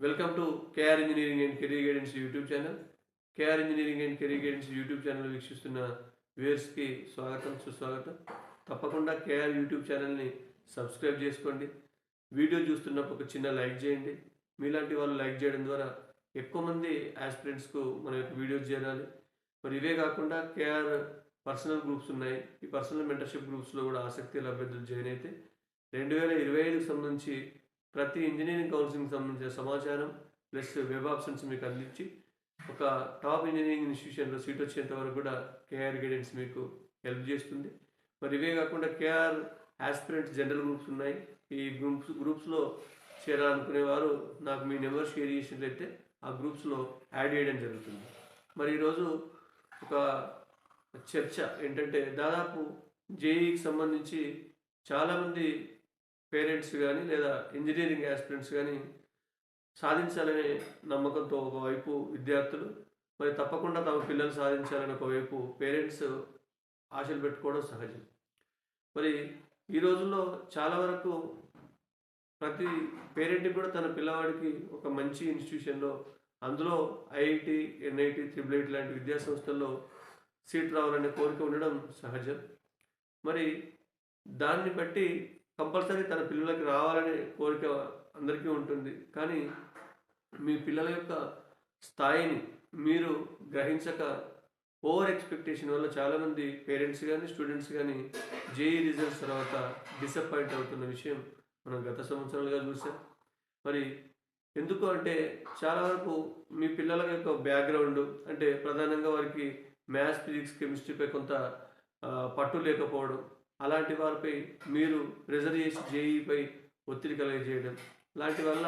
Welcome to KR engineering and career guidance YouTube channel. KR engineering and career guidance YouTube channel వీక్షిస్తున్న వ్యూయర్స్కి స్వాగతం సుస్వాగతం. తప్పకుండా KR YouTube ఛానల్ని సబ్స్క్రైబ్ చేసుకోండి. వీడియో చూస్తున్నప్పుడు ఒక చిన్న లైక్ చేయండి. మీలాంటి వాళ్ళు లైక్ చేయడం ద్వారా ఎక్కువ మంది ఆస్పిరెంట్స్కు మన యొక్క వీడియోస్ చేరాలి. మరి ఇవే కాకుండా కేఆర్ పర్సనల్ గ్రూప్స్ ఉన్నాయి. ఈ పర్సనల్ మెంటర్షిప్ గ్రూప్స్లో కూడా ఆసక్తి గల అభ్యర్థులు జాయిన్ అయితే రెండు వేల ఇరవై ఐదుకు సంబంధించి ప్రతి ఇంజనీరింగ్ కౌన్సిలింగ్ సంబంధించిన సమాచారం ప్లస్ వెబ్ ఆప్షన్స్ మీకు అందించి ఒక టాప్ ఇంజనీరింగ్ ఇన్స్టిట్యూషన్లో సీట్ వచ్చేంత వరకు కూడా కేఆర్ గైడెన్స్ మీకు హెల్ప్ చేస్తుంది. మరి ఇవే కాకుండా కేఆర్ ఆస్పిరెంట్ జనరల్ గ్రూప్స్ ఉన్నాయి. ఈ గ్రూప్స్ గ్రూప్స్లో చేరాలనుకునే వారు నాకు మీ నెంబర్ షేర్ చేసినట్లయితే ఆ గ్రూప్స్లో యాడ్ చేయడం జరుగుతుంది. మరి ఈరోజు ఒక చర్చ ఏంటంటే దాదాపు జేఈకి సంబంధించి చాలామంది పేరెంట్స్ కానీ లేదా ఇంజనీరింగ్ ఆస్పిరెంట్స్ కానీ సాధించాలనే నమ్మకంతో ఒకవైపు విద్యార్థులు మరి తప్పకుండా తమ పిల్లలు సాధించాలని ఒకవైపు పేరెంట్స్ ఆశలు పెట్టుకోవడం సహజం. మరి ఈ రోజుల్లో చాలా వరకు ప్రతి పేరెంట్కి కూడా తన పిల్లవాడికి ఒక మంచి ఇన్స్టిట్యూషన్లో అందులో ఐఐటి ఎన్ఐటి త్రిబుల్ ఐటి లాంటి విద్యా సంస్థల్లో సీట్ రావాలనే కోరిక ఉండడం సహజం. మరి దాన్ని బట్టి కంపల్సరీ తన పిల్లలకి రావాలనే కోరిక అందరికీ ఉంటుంది. కానీ మీ పిల్లల యొక్క స్థాయిని మీరు గ్రహించక ఓవర్ ఎక్స్పెక్టేషన్ వల్ల చాలామంది పేరెంట్స్ కానీ స్టూడెంట్స్ కానీ జేఈ రిజల్ట్స్ తర్వాత డిసప్పాయింట్ అవుతున్న విషయం మనం గత సంవత్సరాలుగా చూసాం. మరి ఎందుకు అంటే చాలా వరకు మీ పిల్లల యొక్క బ్యాక్గ్రౌండ్ అంటే ప్రధానంగా వారికి మ్యాథ్స్ ఫిజిక్స్ కెమిస్ట్రీపై కొంత పట్టు లేకపోవడం అలాంటి వారిపై మీరు ప్రెజర్ చేసి జేఈపై ఒత్తిడి కలగజేయడం. లాంటి వల్ల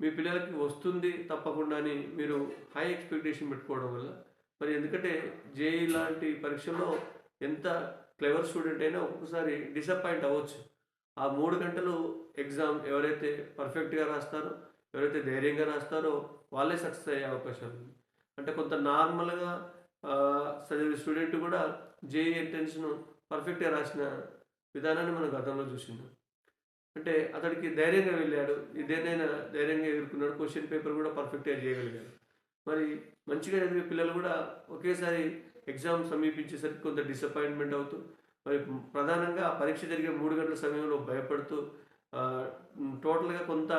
మీ పిల్లలకి వస్తుంది తప్పకుండా అని మీరు హై ఎక్స్పెక్టేషన్ పెట్టుకోవడం వల్ల. మరి ఎందుకంటే జేఈ లాంటి పరీక్షలో ఎంత క్లెవర్ స్టూడెంట్ అయినా ఒక్కొక్కసారి డిసప్పాయింట్ అవ్వచ్చు. ఆ మూడు గంటలు ఎగ్జామ్ ఎవరైతే పర్ఫెక్ట్గా రాస్తారో ఎవరైతే ధైర్యంగా రాస్తారో వాళ్ళే సక్సెస్ అయ్యే అవకాశం ఉంది. అంటే కొంత నార్మల్గా చదివే స్టూడెంట్ కూడా జేఈ ఎంట్రెన్స్ను పర్ఫెక్ట్గా రాసిన విధానాన్ని మనం గతంలో చూసినాం అంటే అతడికి ధైర్యంగా వెళ్ళాడు ఇదేనైనా ధైర్యంగా ఎదుర్కొన్నాడు క్వశ్చన్ పేపర్ కూడా పర్ఫెక్ట్గా చేయగలిగాడు. మరి మంచిగా చదివే పిల్లలు కూడా ఒకేసారి ఎగ్జామ్ సమీపించేసరికి కొంత డిసప్పాయింట్మెంట్ అవుతూ మరి ప్రధానంగా ఆ పరీక్ష జరిగే మూడు గంటల సమయంలో భయపడుతూ టోటల్గా కొంత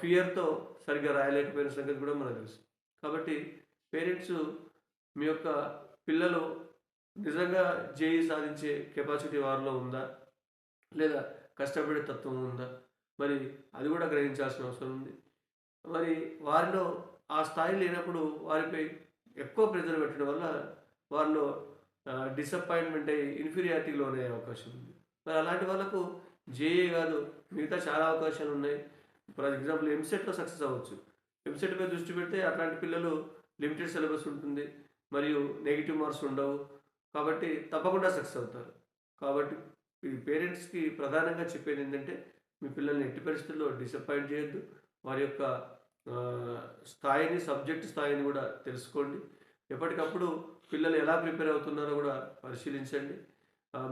ఫియర్తో సరిగ్గా రాయలేకపోయిన సంగతి కూడా మనకు తెలుసు. కాబట్టి పేరెంట్స్ మీ యొక్క పిల్లలు నిజంగా జేఈ సాధించే కెపాసిటీ వారిలో ఉందా? లేదా కష్టపడే తత్వం ఉందా? మరి అది కూడా గ్రహించాల్సిన అవసరం ఉంది. మరి వారిలో ఆ స్థాయి లేనప్పుడు వారిపై ఎక్కువ ప్రెజర్ పెట్టడం వల్ల వారిలో డిసప్పాయింట్మెంట్ అయ్యి ఇన్ఫీరియారిటీకి లోనయ్యే అవకాశం ఉంది. మరి అలాంటి వాళ్ళకు జేఏ కాదు మిగతా చాలా అవకాశాలు ఉన్నాయి. ఫర్ ఎగ్జాంపుల్ ఎంసెట్లో సక్సెస్ అవ్వచ్చు. ఎంసెట్ మీద దృష్టి పెడితే అట్లాంటి పిల్లలు లిమిటెడ్ సిలబస్ ఉంటుంది. మరియు నెగిటివ్ మార్క్స్ ఉండవు. కాబట్టి తప్పకుండా సక్సెస్ అవుతారు. కాబట్టి ఈ పేరెంట్స్కి ప్రధానంగా చెప్పేది ఏంటంటే మీ పిల్లల్ని ఎట్టి పరిస్థితుల్లో డిసప్పాయింట్ చేయొద్దు. వారి యొక్క స్థాయిని సబ్జెక్ట్ స్థాయిని కూడా తెలుసుకోండి. ఎప్పటికప్పుడు పిల్లలు ఎలా ప్రిపేర్ అవుతున్నారో కూడా పరిశీలించండి.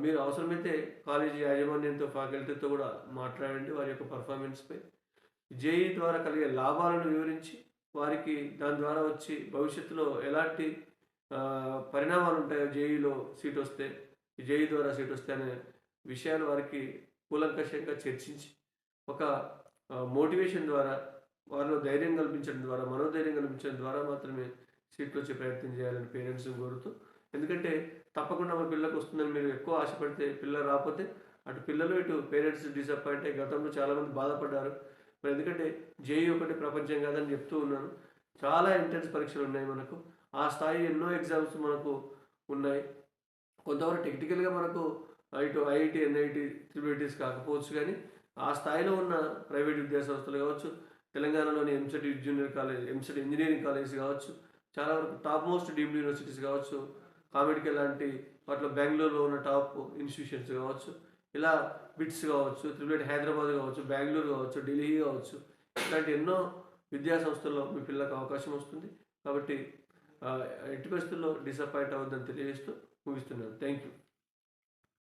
మీరు అవసరమైతే కాలేజీ యాజమాన్యంతో ఫ్యాకల్టీతో కూడా మాట్లాడండి వారి యొక్క పర్ఫార్మెన్స్పై. జేఈ ద్వారా కలిగే లాభాలను వివరించి వారికి దాని ద్వారా వచ్చి భవిష్యత్తులో ఎలాంటి పరిణామాలు ఉంటాయో జేఈలో సీట్ వస్తే జేఈ ద్వారా సీట్ వస్తే అనే విషయాలు వారికి కూలంకషంగా చర్చించి ఒక మోటివేషన్ ద్వారా వారిలో ధైర్యం కల్పించడం ద్వారా మనోధైర్యం కల్పించడం ద్వారా మాత్రమే సీట్లు వచ్చే ప్రయత్నం చేయాలని పేరెంట్స్ని కోరుతూ ఎందుకంటే తప్పకుండా మా పిల్లలకు వస్తుందని మీరు ఎక్కువ ఆశపడితే పిల్లలు రాకపోతే అటు పిల్లలు ఇటు పేరెంట్స్ డిసప్పాయింట్ అయ్యి గతంలో చాలామంది బాధపడ్డారు. మరి ఎందుకంటే జేఈ ఒకటి ప్రపంచం కాదని చెప్తూ ఉన్నాను చాలా ఎంట్రన్స్ పరీక్షలు ఉన్నాయి మనకు. ఆ స్థాయి ఎన్నో ఎగ్జామ్స్ మనకు ఉన్నాయి. కొంతవరకు టెక్నికల్గా మనకు ఇటు ఐఐటి ఎన్ఐటి త్రిబిటీస్ కాకపోవచ్చు కానీ ఆ స్థాయిలో ఉన్న ప్రైవేట్ విద్యాసంస్థలు కావచ్చు తెలంగాణలోని EAMCET junior college EAMCET engineering college కావచ్చు చాలా వరకు టాప్ మోస్ట్ డీమ్డ్ యూనివర్సిటీస్ కావచ్చు కామెడికల్ లాంటి వాటిలో బెంగళూరులో ఉన్న టాప్ ఇన్స్టిట్యూషన్స్ కావచ్చు ఇలా బిట్స్ కావచ్చు త్రిబుల్ హైదరాబాద్ కావచ్చు బెంగళూరు కావచ్చు ఢిల్లీ కావచ్చు ఇలాంటి ఎన్నో విద్యా సంస్థల్లో మీ పిల్లలకు అవకాశం వస్తుంది. కాబట్టి ఎట్టి పరిస్థితుల్లో డిసప్పాయింట్ అవ్వద్దని తెలియజేస్తూ ముగిస్తున్నాను. Thank you